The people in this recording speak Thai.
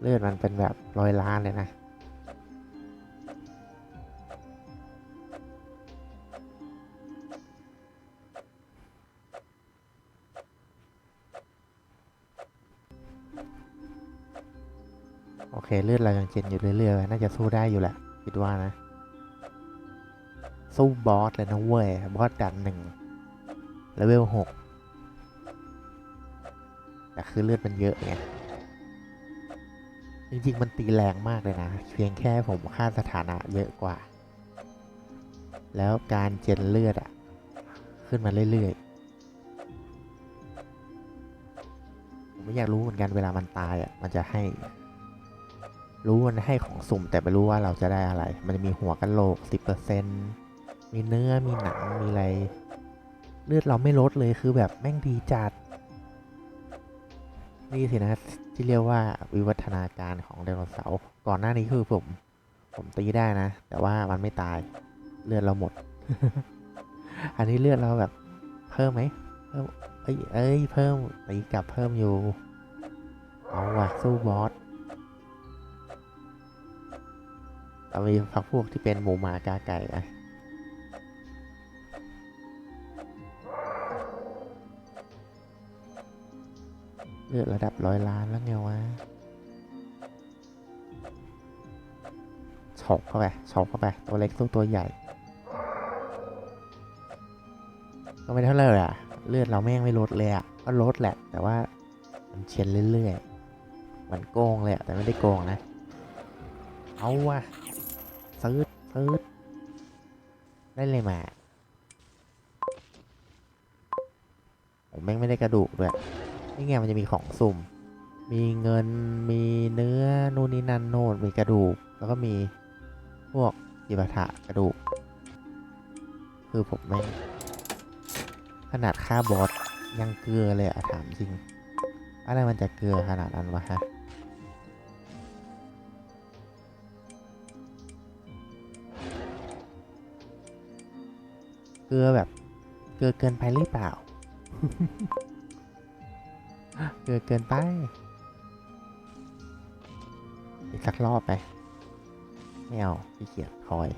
เลือดมันเป็นแบบร้อยล้านเลยนะโอเคเลือดเรายังเจนอยู่เรื่อยๆ น่าจะสู้ได้อยู่แหละคิดว่านะ สู้บอสเลยนะเว้ย บอสดันหนึ่งเลเวลหกแต่คือเลือดมันเยอะไง จริงๆ มันตีแรงมากเลยนะ เพียงแค่ผมค่าสถานะเยอะกว่า แล้วการเจนเลือดอะขึ้นมาเรื่อยๆ ผมไม่อยากรู้เหมือนกันเวลามันตายอะมันจะให้ รู้มันให้ของสุ่ม แต่ไม่รู้ว่าเราจะได้อะไร มันจะมีหัวกะโหลก 10%มีเนื้อ มีหนัง มีอะไร เลือดเราไม่ลดเลยคือแบบแม่งดีจัด นี่สินะ ที่เรียกว่าวิวัฒนาการของไดโนเสาร์ก่อนหน้านี้คือผมผมตีได้นะ แต่ว่ามันไม่ตายเลือดเราหมด อันนี้เลือดเราแบบเพิ่มไหมเพิ่มเอ้ยเอ้ยเพิ่มตีกลับเพิ่มอยู่เอาว่ะสู้บอสเรามีพักพวกที่เป็นหมูหมากาไก่อะ เลือดระดับร้อยล้านแล้วไงวะฉกเข้าไปฉกเข้าไป ตัวเล็กสู้ตัวใหญ่ ก็ไม่เท่าไหร่อะเลือดเราแม่งไม่ลดเลยอะ ก็ลดแหละ แต่ว่ามันเชียนเรื่อยๆเหมือนโกงเลยอะแต่ไม่ได้โกงนะ เอาวะซื้อซื้อได้เลยมาผมแม่งไม่ได้กระดูกด้วย นี่ไงมันจะมีของสุ่ม มีเงิน มีเนื้อ นู่นนี่นั่นโน่นมีกระดูก แล้วก็มีพวกจิปาถะกระดูก คือผมแม่งขนาดค่าบอสยังเกลือเลยอะถามจริง อะไรมันจะเกลือขนาดนั้นวะฮะเกลือแบบ เกลือเกินไปหรือเปล่า เกลือเกินไป อีกสักรอบไป ไม่เอาขี้เกียจคอย